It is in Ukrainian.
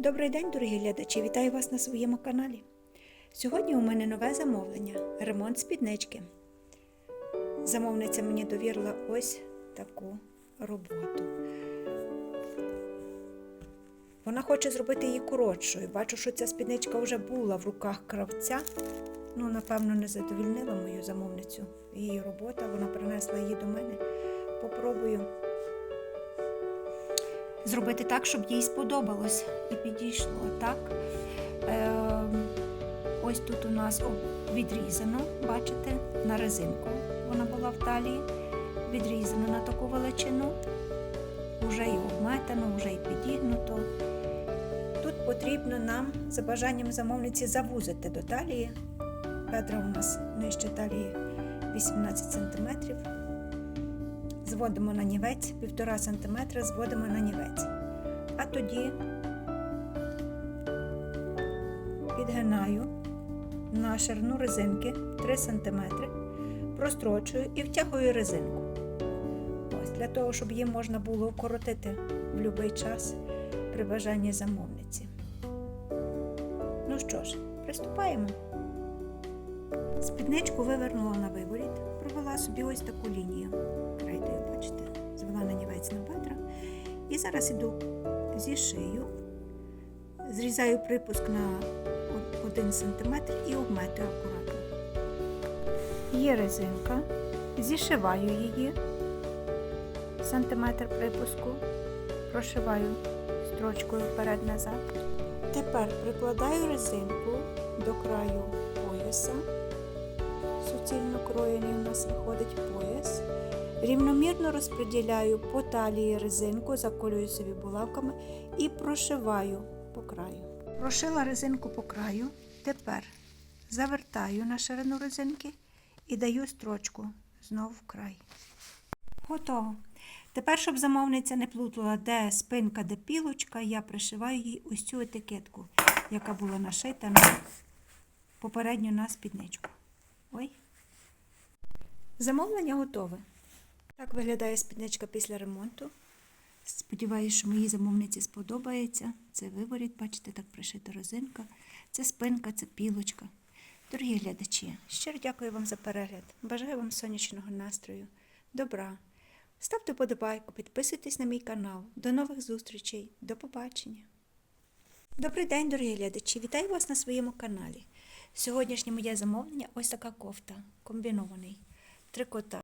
Добрий день, дорогі глядачі! Вітаю вас на своєму каналі. Сьогодні у мене нове замовлення ремонт спіднички. Замовниця мені довірила ось таку роботу. Вона хоче зробити її коротшою. Бачу, що ця спідничка вже була в руках кравця. Ну, напевно, не задовільнила мою замовницю. Її робота, вона принесла її до мене. Попробую зробити так, щоб їй сподобалось і підійшло. Так? Е, ось тут у нас відрізано, бачите, на резинку. Вона була в талії, відрізано на таку величину, вже і обметано, вже і підігнуто. Тут потрібно нам за бажанням замовниці завузити до талії. Бедра у нас нижче талії 18 см. Зводимо на нівець, 1,5 см зводимо на нівець. А тоді підгинаю на ширину резинки 3 см, прострочую і втягую резинку. Ось для того, щоб її можна було укоротити в будь-який час при бажанні замовниці. Ну що ж, приступаємо. Спідничку вивернула на виворіт, провела собі ось таку лінію. Крайдою, бачите, звела на нівець на бедра. І зараз іду зі шию, зрізаю припуск на 1 см і обметую акуратно. Є резинка, зішиваю її, сантиметр припуску, прошиваю строчкою вперед-назад. Тепер прикладаю резинку до краю пояса. Суцільно кроєний у нас виходить пояс. Рівномірно розподіляю по талії резинку, заколюю собі булавками і прошиваю по краю. Прошила резинку по краю. Тепер завертаю на ширину резинки і даю строчку знову в край. Готово. Тепер, щоб замовниця не плутала, де спинка, де пілочка, я пришиваю їй ось цю етикетку, яка була нашита на попередню на спідничку. Замовлення готове. Так виглядає спідничка після ремонту. Сподіваюся, що моїй замовниці сподобається. Це виворіт, бачите, так пришита розинка. Це спинка, це пілочка. Дорогі глядачі, щиро дякую вам за перегляд. Бажаю вам сонячного настрою, добра. Ставте подобайку, підписуйтесь на мій канал. До нових зустрічей, до побачення. Добрий день, дорогі глядачі! Вітаю вас на своєму каналі. Сьогоднішнє моє замовлення ось така кофта, комбінований трикота.